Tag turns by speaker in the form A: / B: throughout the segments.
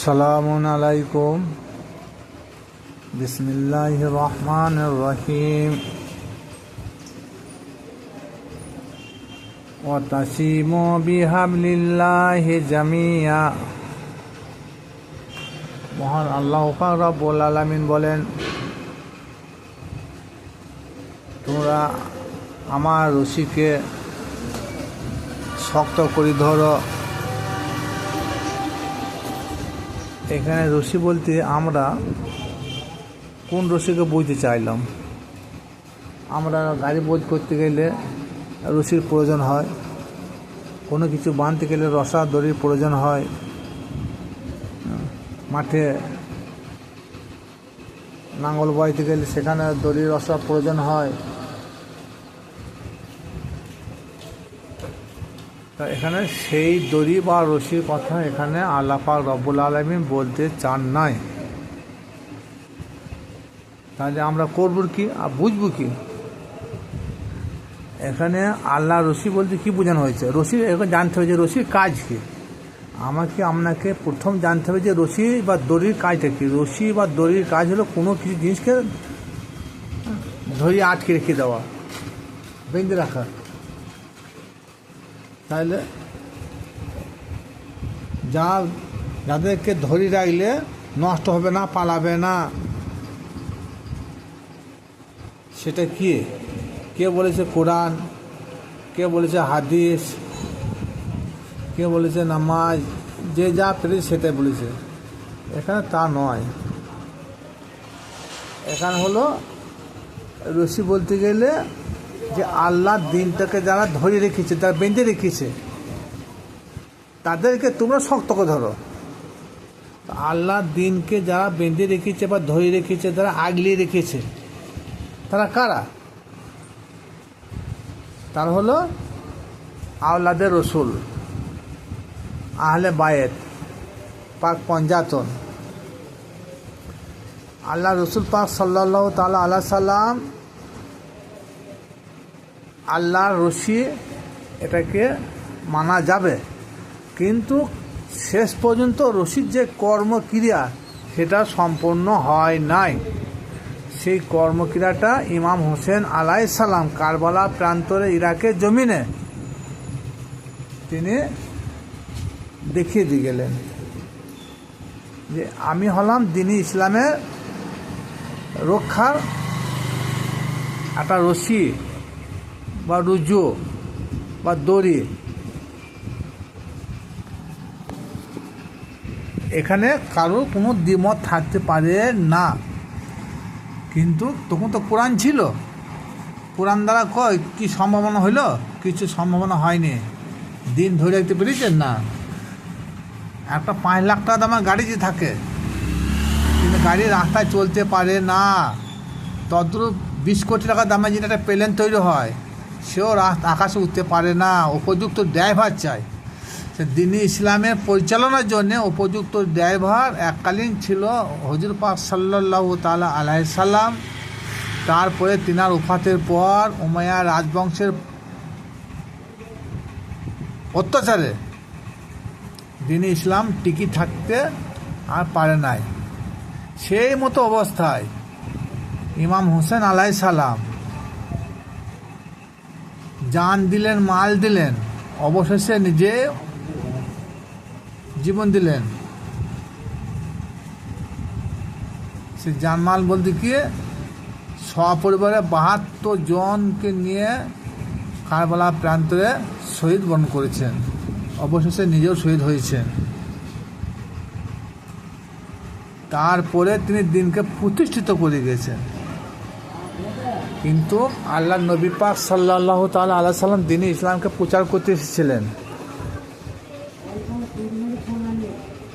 A: সালামুন আলাইকুম বিসমিল্লাহ রহমান রহিম وتسيموا بحبل الله جميعا মহান আল্লাহ পাক রব্বুল আলামিন বলেন তোমরা আমার রশিকে শক্ত করে ধরো এখানে রশি বলতে আমরা কোন রশিকে বইতে চাইলাম? আমরা গাড়ি বোধ করতে গেলে রশির প্রয়োজন হয়, কোনো কিছু বাঁধতে গেলে রসা দড়ির প্রয়োজন হয়, মাঠে নাঙ্গল বইতে গেলে সেখানে দড়ির রসা প্রয়োজন হয়। এখানে সেই দড়ি বা রশির কথা এখানে আল্লাপাক রব্বুল আলমী বলতে চান নাই। তাহলে আমরা করব কি আর বুঝব কি? এখানে আল্লাহ রশি বলতে কি বোঝানো হয়েছে? রশি, এখন জানতে হবে যে রশির কাজ কি? আমাকে, আপনাকে প্রথম জানতে হবে যে রশি বা দড়ির কাজটা কি? রশি বা দড়ির কাজ হলো কোনো কিছু জিনিসকে ধরিয়ে আটকে রেখে দেওয়া, বেঁধে রাখা। তাহলে যা যাদেরকে ধরে রাখলে নষ্ট হবে না, পালাবে না। সেটা কি? কে বলেছে কোরআন? কে বলেছে হাদিস? কে বলেছে নামাজ? যে যা পেরেছে সেটাই বলেছে। এখানে তা নয়। এখানে হলো রশি বলতে গেলে যে আল্লাহ দিনটাকে যারা ধরে রেখেছে, যারা বেঁধে রেখেছে, তাদেরকে তোমরা শক্ত করে ধরো। আল্লাহ দিনকে যারা বেঁধে রেখেছে বা ধরে রেখেছে, যারা আগলিয়ে রেখেছে, তারা কারা? তার হলো আওলাদের রসুল, আহলে বায়েত পাক পঞ্জাতন। আল্লাহ রসুল পাক সাল্লাহ তালা আল্লাহ সাল্লাম আল্লাহর রশি এটাকে মানা যাবে। কিন্তু শেষ পর্যন্ত রশির যে কর্মক্রিয়া, সেটা সম্পন্ন হয় নাই। সেই কর্মক্রিয়াটা ইমাম হোসেন আলাই সালাম কারবালা প্রান্তরে ইরাকের জমিনে তিনি দেখিয়ে দিয়ে গেলেন। যে আমি হলাম দিনী ইসলামের রক্ষার একটা রশি। বা রুজু বা দড়ি। এখানে কারোর কোনো দ্বিমত থাকতে পারে না। কিন্তু তখন তো কোরআন ছিল। কোরআন দ্বারা কয়, কি সম্ভাবনা হইল? কিছু সম্ভাবনা হয়নি। দিন ধরে রাখতে পেরেছেন না? একটা পাঁচ লাখ টাকা দামের গাড়ি যে থাকে, কিন্তু গাড়ি রাস্তায় চলতে পারে না। তদ্রুপ বিশ কোটি টাকা দামে যেটা একটা প্লেন তৈরি হয় সেও আকাশে উঠতে পারে না। উপযুক্ত ড্রাইভার চাই। সে দিনী ইসলামের পরিচালনার জন্য উপযুক্ত ড্রাইভার এককালীন ছিল হজুর পাক সাল্লাহ তালা আলাই সাল্লাম। তারপরে তিনার উফাতের পর উমায়া রাজবংশের অত্যাচারে দিনী ইসলাম টিকি থাকতে আর পারে নাই। সেই মতো অবস্থায় ইমাম হোসেন আলাই সালাম জান দিলেন, মাল দিলেন, অবশেষে নিজে জীবন দিলেন। সে জানমাল বলতে কি? সপরিবারে বাহাত্তর জনকে নিয়ে কারবালা প্রান্তরে শহীদ বরণ করেছেন। অবশেষে নিজেও শহীদ হয়েছেন। তারপরে তিনি দিনকে প্রতিষ্ঠিত করে গেছেন। কিন্তু আল্লাহ নবী পাক সাল্লাহ তাল আল্লাহ সাল্লাম দিনে ইসলামকে প্রচার করতে এসেছিলেন।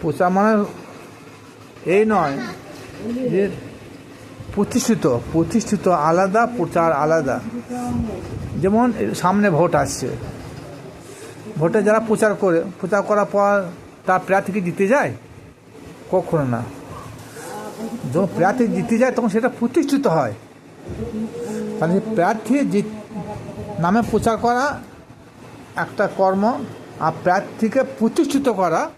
A: প্রচার মানে এই নয় যে প্রতিষ্ঠিত প্রতিষ্ঠিত আলাদা, প্রচার আলাদা। যেমন সামনে ভোট আসছে। ভোটে যারা প্রচার করে, প্রচার করার পর তার প্রার্থীকে জিতে যায়? কখনো না। যখন প্রার্থী জিতে যায়, তখন সেটা প্রতিষ্ঠিত হয়। তাহলে প্রার্থী জিত নামে প্রচার করা একটা কর্ম আর প্রার্থীকে প্রতিষ্ঠিত করা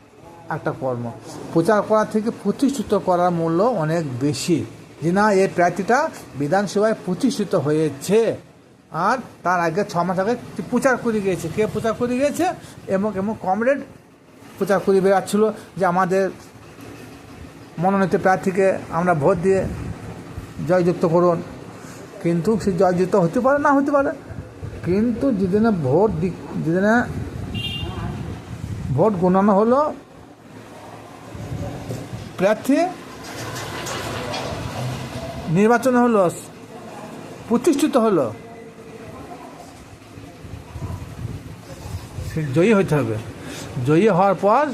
A: একটা কর্ম। প্রচার করা থেকে প্রতিষ্ঠিত করার মূল্য অনেক বেশি। যে না, এই প্রার্থীটা বিধানসভায় প্রতিষ্ঠিত হয়েছে আর তার আগে ছ মাস আগে প্রচার করে গিয়েছে। কে প্রচার করে গিয়েছে? এবং এবং কমরেড প্রচার করে বেড়াচ্ছিল যে আমাদের মনোনীত প্রার্থীকে আমরা ভোট দিয়ে জয়যুক্ত করুন। কিন্তু সে জয়যুক্ত হতে পারে, না হতে পারে। কিন্তু যেদিনে ভোট যেদিনে ভোট গণনা হলো, প্রার্থী নির্বাচন হলো, প্রতিষ্ঠিত হলো, সে জয়ী হতে হবে। জয়ী হওয়ার পর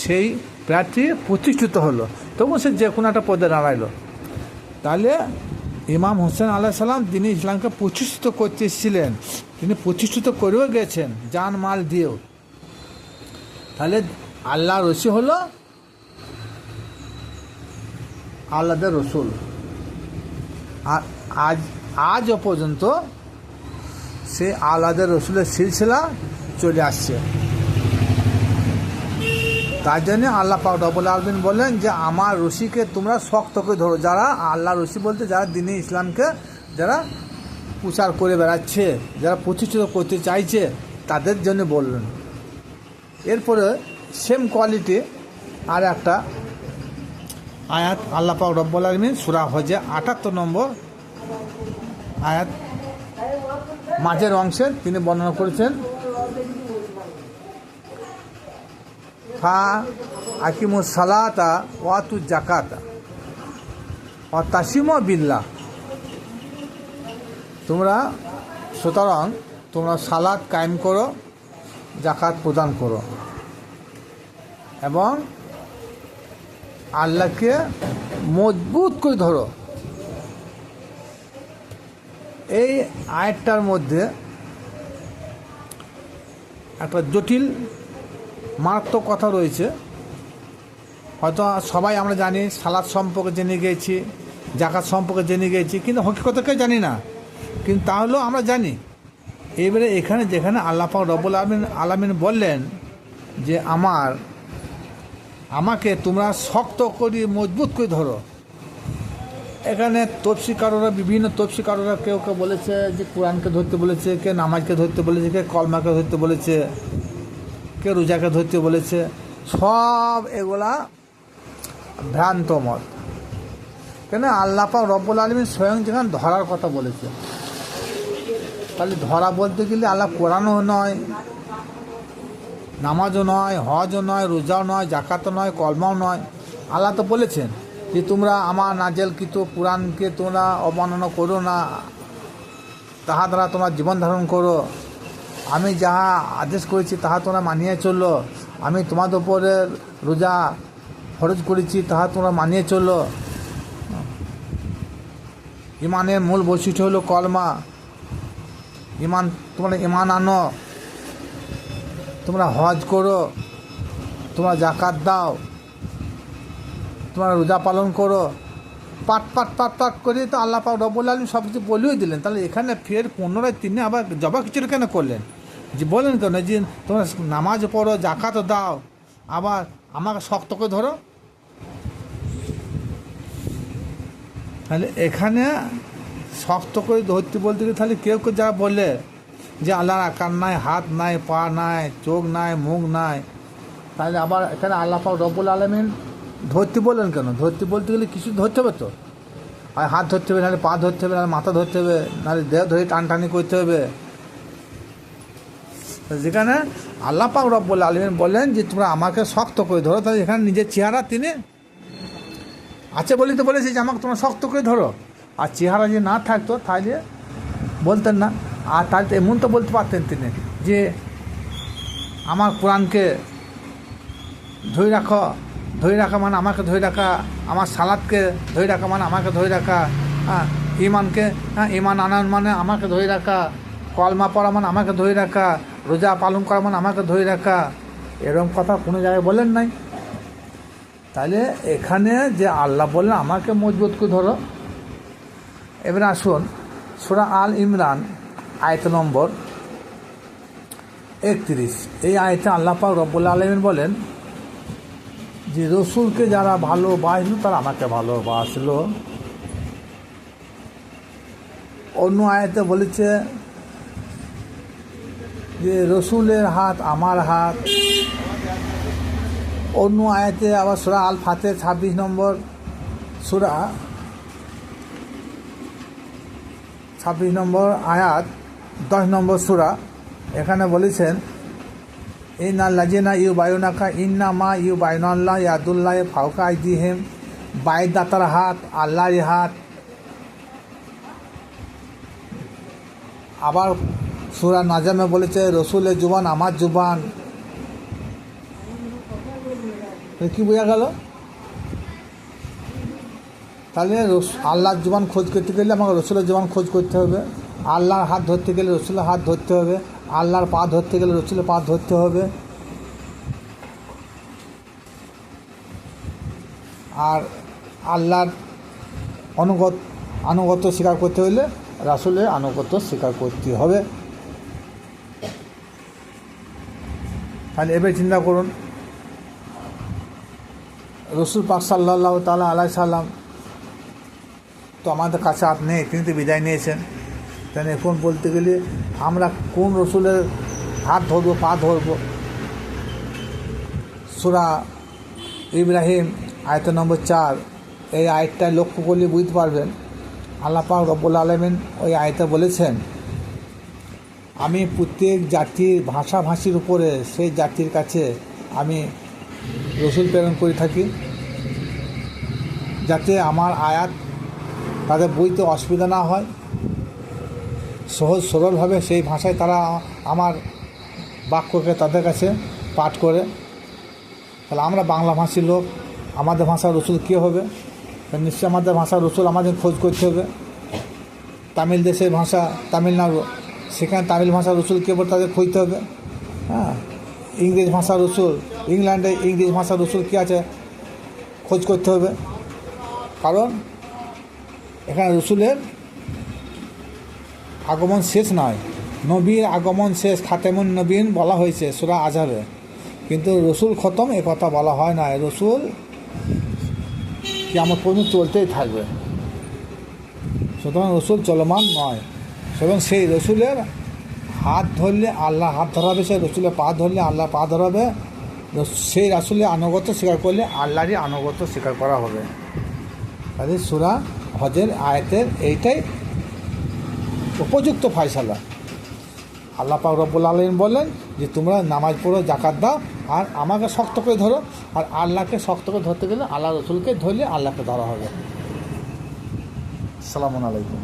A: সেই প্রার্থী প্রতিষ্ঠিত হলো। তবু সে যে কোনো একটা পদে দাঁড়াইলো। তাহলে ইমাম হোসেন আল্লাহ সাল্লাম তিনি ইসলামকে প্রতিষ্ঠিত করতে এসেছিলেন তিনি প্রতিষ্ঠিত করেও গেছেন জান মাল দিয়েও। তাহলে আল্লাহ রসি হলো আল্লাদের রসুল। আর আজ আজও পর্যন্ত সে আল্লাদের রসুলের সিলসিলা চলে আসছে। তার জন্য আল্লাহ পাক রবুল আলমিন বলেন যে, আমার রশিকে তোমরা শক্ত করে ধরো। যারা আল্লাহ রশি বলতে, যারা দিনে ইসলামকে যারা প্রচার করে বেড়াচ্ছে, যারা প্রতিষ্ঠিত করতে চাইছে, তাদের জন্য বললেন। এরপরে সেম কোয়ালিটি আর একটা আয়াত আল্লাহ পাক রব্বুল আলমিন সুরা হজে আটাত্তর নম্বর আয়াত মাঝের অংশে তিনি বর্ণনা করেছেন। ফা আকিমু সালাতা ওয়াতু জাকাতা ও তাসিম বিল্লা তোমরা, সুতরাং তোমরা সালাদ কায়েম করো জাকাত প্রদান করো। এবং আল্লাহকে মজবুত করে ধরো। এই আয়াতটার মধ্যে একটা জটিল মারাত্মক কথা রয়েছে। হয়তো সবাই আমরা জানি, সালাদ সম্পর্কে জেনে গিয়েছি জাকাত সম্পর্কে জেনে গিয়েছি কিন্তু হকিকতকে জানি না। কিন্তু তাহলেও আমরা জানি। এবারে এখানে যেখানে আল্লাপাক রবুল আলমিন, আলামিন বললেন যে, আমার, আমাকে তোমরা শক্ত করে মজবুত করে ধরো। এখানে তপসিকাররা বিভিন্ন তপসিকাররা কেউ কেউ বলেছে যে, কোরআনকে ধরতে বলেছে, কে নামাজকে ধরতে বলেছে, কে কলমাকে ধরতে বলেছে। কে রোজাকে ধরতে বলেছে, সব এগুলা ভ্রান্ত মত। কেন? আল্লাপা রব্বুল আলমী স্বয়ং যেখানে ধরার কথা বলেছে। তাহলে ধরা বলতে গেলে আল্লাহ কোরআনও নয়, নামাজও নয়, হজও নয়, রোজাও নয় জাকাতও নয়, কলমাও নয়। আল্লাহ তো বলেছেন যে তোমরা আমার নাজেল নাজেলকৃত কোরআনকে তোমরা অবমাননা করো না তাহা দ্বারা তোমরা জীবন ধারণ করো। আমি যাহা আদেশ করেছি তাহা তোমরা মানিয়ে চলল। আমি তোমাদের উপরে রোজা ফরজ করেছি তাহা তোমরা মানিয়ে চলল। ইমানের মূল বৈশিষ্ট্য হলো কলমা। ইমান তোমরা ইমান আনো। তোমরা হজ করো। তোমরা জাকাত দাও। তোমরা রোজা পালন করো। পাট পাট পাট পাট করে তো আল্লাহ পাক রব্বুল আলম সব কিছু বলেই দিলেন। তাহলে এখানে ফের পুনরায় তিনি আবার জবা খিচুড়ি কেন করলেন? যে বলেন কেন, যে তোমরা নামাজ পড়ো জাকাত দাও, আবার আমাকে শক্ত করে ধরো। তাহলে এখানে শক্ত করে ধরতে বলতে গেলে তাহলে কেউ কেউ যারা বলে যে আল্লাহর আকার নাই, হাত নাই, পা নাই, চোখ নাই, মুখ নাই, তাহলে আবার এখানে আল্লাহ রব্বুল আলমিন ধরতে বললেন কেন? ধরতে বলতে গেলে কিছু ধরতে হবে তো। আর হাত ধরতে হবে, নাহলে পা ধরতে হবে, নাহলে মাথা ধরতে হবে, নাহলে দেহ ধরে টানটানি করতে হবে। যেখানে আল্লাহ পাক রব্বুল আলমিন বললেন যে, তোমরা আমাকে শক্ত করে ধরো। তাহলে এখানে নিজের চেহারা তিনি আছে বলেই তো বলেছি যে, আমাকে তোমরা শক্ত করে ধরো। আর চেহারা যে না থাকতো, তাহলে বলতেন না। আর তাহলে তো এমন তো বলতে পারতেন তিনি যে, আমার কোরআনকে ধরে রাখো ধরে রাখা মানে আমাকে ধরে রাখা, আমার সালাদকে ধরে রাখা মানে আমাকে ধরে রাখা হ্যাঁ ইমানকে হ্যাঁ ইমান আনান মানে আমাকে ধরে রাখা, কলমা পড়া মানে আমাকে ধরে রাখা, রোজা পালন করা মানে আমাকে ধরে রাখা। এরকম কথা কোনো জায়গায় বলেন নাই। তাহলে এখানে যে আল্লাহ বললেন, আমাকে মজবুত করে ধরো। এবার আসুন, সুরা আল ইমরান, আয়ত নম্বর একত্রিশ। এই আয়তে আল্লাহ পাক রব্বুল আলমিন বলেন যে রসুলকে যারা ভালোবাসলো, তারা আমাকে ভালোবাসলো। অন্য আয়াতে বলেছে যে, রসুলের হাত আমার হাত। অন্য আয়াতে আবার সুরা আল ফাতে ছাব্বিশ নম্বর সুরা, ছাব্বিশ নম্বর আয়াত, দশ নম্বর সুরা, এখানে বলেছেন ইন্না লাজিনা ইউ বায়ুনাকা ইন্না মা ইউ বায়ুনাল্লাহ ইয়াদুল্লাহ ফাউকা আইদিহেম বাইদাতার হাত আল্লাহর হাত আবার সুরা নাজামে বলেছে, রসুলের জুবান আমার জুবান। কি বোঝা গেল? তাহলে আল্লাহর জুবান খোঁজ করতে গেলে আমাকে রসুলের জুবান খোঁজ করতে হবে। আল্লাহর হাত ধরতে গেলে রসুলের হাত ধরতে হবে। আল্লাহর পা ধরতে গেলে রসুলের পা ধরতে হবে। আর আল্লাহর অনুগত আনুগত্য স্বীকার করতে হলে রাসুলের আনুগত্য স্বীকার করতে হবে। তাহলে এবার চিন্তা করুন, রসুল পাক সাল্লাহ তালা আলাই সাল্লাম তো আমাদের কাছে আর নেই, তিনি তো বিদায় নিয়েছেন। তাহলে এখন বলতে গেলে আমরা কোন রসুলের হাত ধরবো, পা ধরবো? সুরা ইব্রাহিম, আয়ত নম্বর চার। এই আয়তটায় লক্ষ্য করলে বুঝতে পারবেন, আল্লাহ পাক রব্বুল আলমিন ওই আয়তে বলেছেন, আমি প্রত্যেক জাতির ভাষাভাষীর উপরে সেই জাতির কাছে আমি রসুল প্রেরণ করে থাকি, যাতে আমার আয়াত তাদের বইতে অসুবিধা না হয়। সহজ সরলভাবে সেই ভাষায় তারা আমার বাক্যকে তাদের কাছে পাঠ করে। তাহলে আমরা বাংলা ভাষীর লোক, আমাদের ভাষার রসুল কী হবে? নিশ্চয়ই আমাদের ভাষার রসুল আমাদের খোঁজ করতে হবে। তামিল দেশের ভাষা তামিলনাড়ু, সেখানে তামিল ভাষার রসুল কে বলে তাদের খুঁজতে হবে। হ্যাঁ ইংরেজ ভাষার রসুল ইংল্যান্ডে ইংরেজ ভাষার রসুল কী আছে? খোঁজ করতে হবে। কারণ এখানে রসুলের আগমন শেষ নয় নবীর আগমন শেষ, খাতেমুন নবীন বলা হয়েছে সুরা আজহারে। কিন্তু রসুল খতম, এ কথা বলা হয় না রসুল কি আমার পর্যন্ত চলতেই থাকবে। সুতরাং রসুল চলমান নয়। সুতরাং সেই রসুলের হাত ধরলে আল্লাহ হাত ধরাবে, সেই রসুলের পা ধরলে আল্লাহ পা ধরাবে। সেই রাসুলের আনুগত্য স্বীকার করলে আল্লাহরই আনুগত্য স্বীকার করা হবে। তাদের সুরা হজের আয়াতের এইটাই উপযুক্ত ফয়সালা। আল্লাহ রব্বুল আলমিন বললেন যে, তোমরা নামাজ পড়ো জাকাত দাও, আর আমাকে শক্ত করে ধরো, আর আল্লাহকে শক্ত করে ধরতে গেলে আল্লাহ রসুলকে ধরলে আল্লাহকে ধরা হবে। সালামু আলাইকুম।